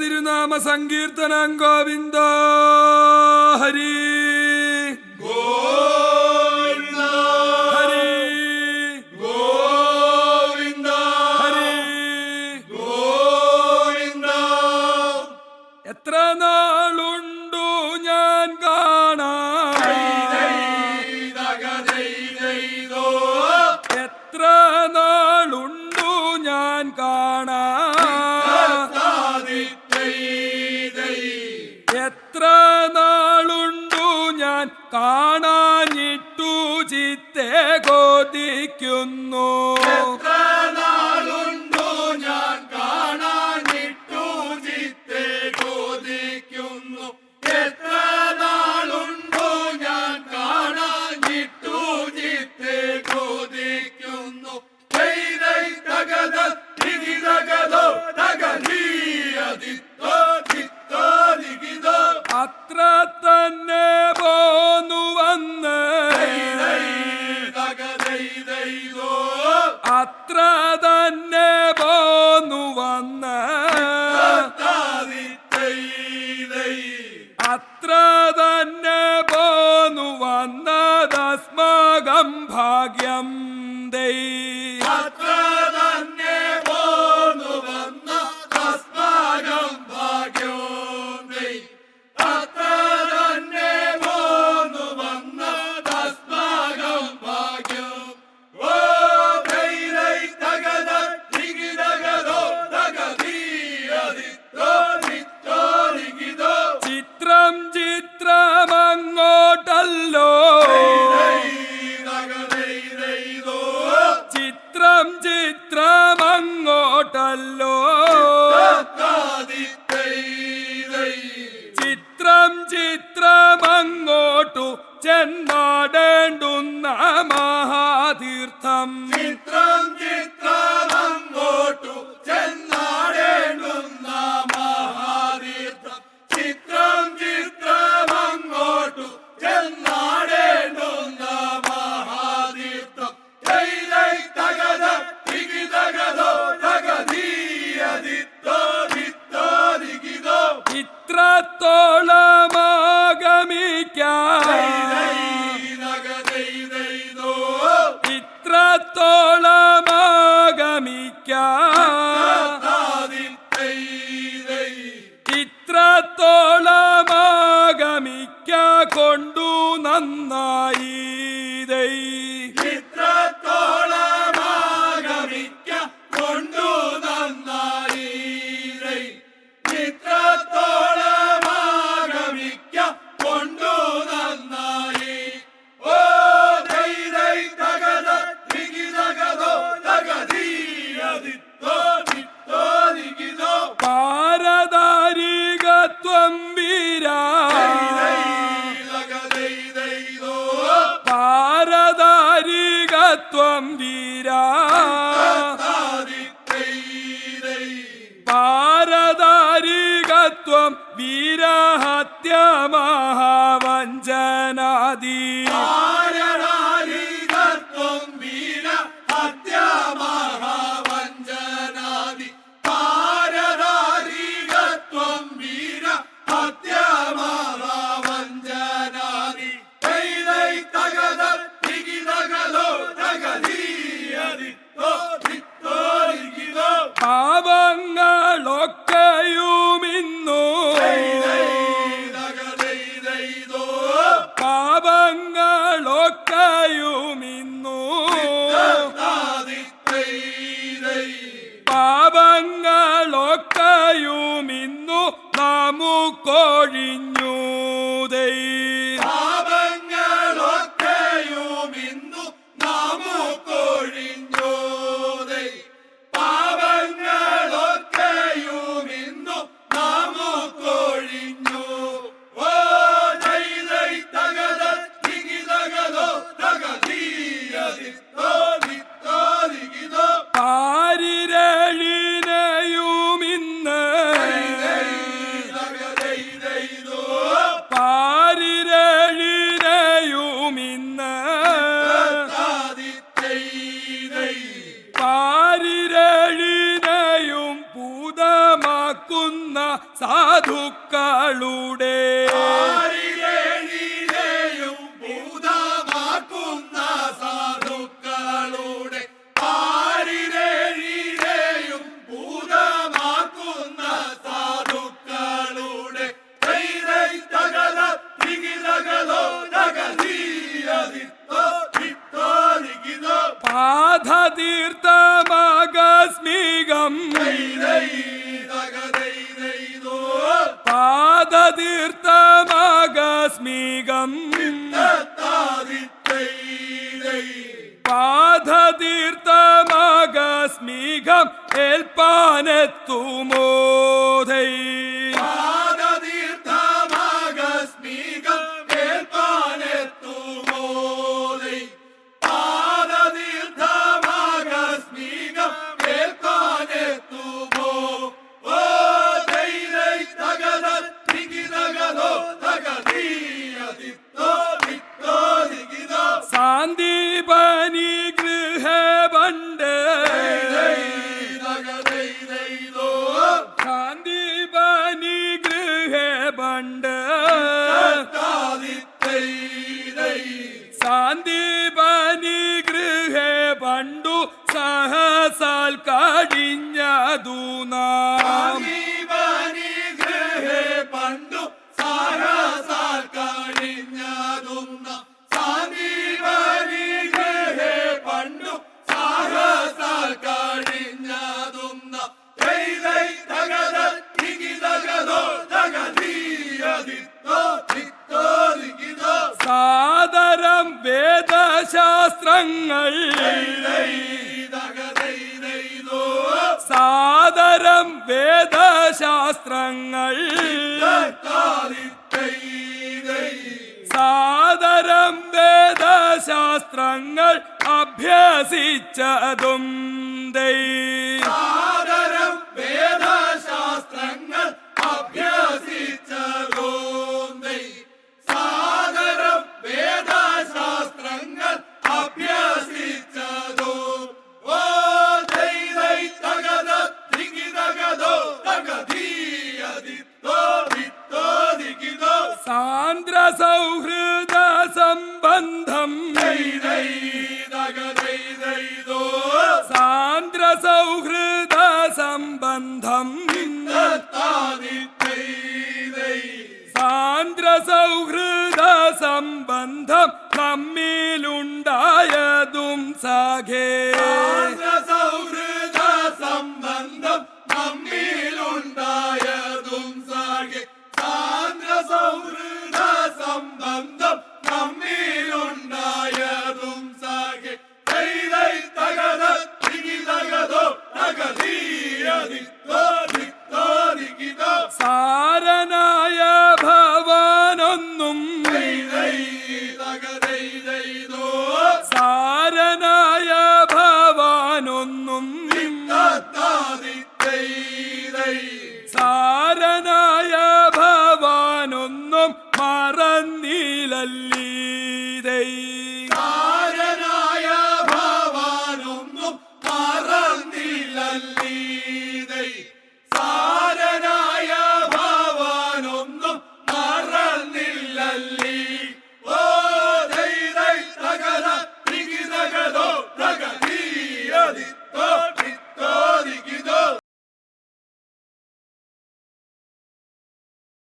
തിരുനാമ സങ്കീർത്തനം ഗോവിന്ദ ഹരീ അത്ര തന്നെ പോന്നു വന്നതസ്മകം ഭാഗ്യം ദൈവം. Hamdi Namu പാദതീർത്ത Gandhi തത്തം വേദശാസ്ത്രങ്ങൾ. സാദരം വേദശാസ്ത്രങ്ങൾ അഭ്യസിച്ചതും ദൈവം സാന്ദ്ര സൗഹൃദ സംബന്ധം സാന്ദ്ര സൗഹൃദ സംബന്ധം സാന്ദ്ര സൗഹൃദ സംബന്ധം നമ്മിലുണ്ടായതും സഖേ. സൗഹൃദ സംബന്ധം